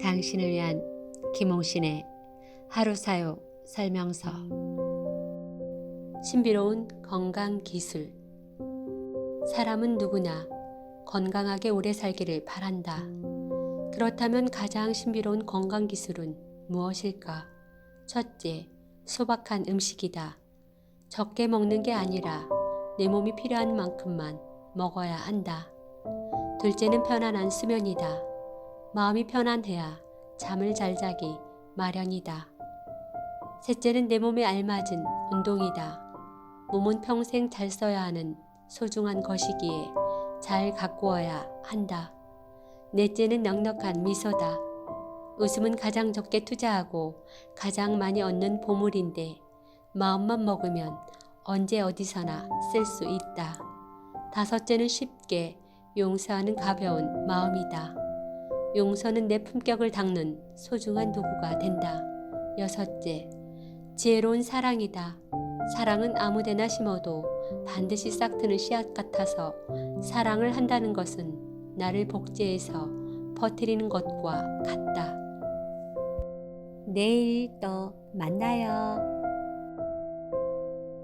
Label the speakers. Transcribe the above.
Speaker 1: 당신을 위한 김홍신의 하루 사용 설명서 신비로운 건강 기술 사람은 누구나 건강하게 오래 살기를 바란다. 그렇다면 가장 신비로운 건강 기술은 무엇일까? 첫째, 소박한 음식이다. 적게 먹는 게 아니라 내 몸이 필요한 만큼만 먹어야 한다. 둘째는 편안한 수면이다. 마음이 편안해야 잠을 잘 자기 마련이다. 셋째는 내 몸에 알맞은 운동이다. 몸은 평생 잘 써야 하는 소중한 것이기에 잘 가꾸어야 한다. 넷째는 넉넉한 미소다. 웃음은 가장 적게 투자하고 가장 많이 얻는 보물인데 마음만 먹으면 언제 어디서나 쓸 수 있다. 다섯째는 쉽게 용서하는 가벼운 마음이다. 용서는 내 품격을 닦는 소중한 도구가 된다. 여섯째, 지혜로운 사랑이다. 사랑은 아무데나 심어도 반드시 싹트는 씨앗 같아서 사랑을 한다는 것은 나를 복제해서 퍼뜨리는 것과 같다. 내일 또 만나요.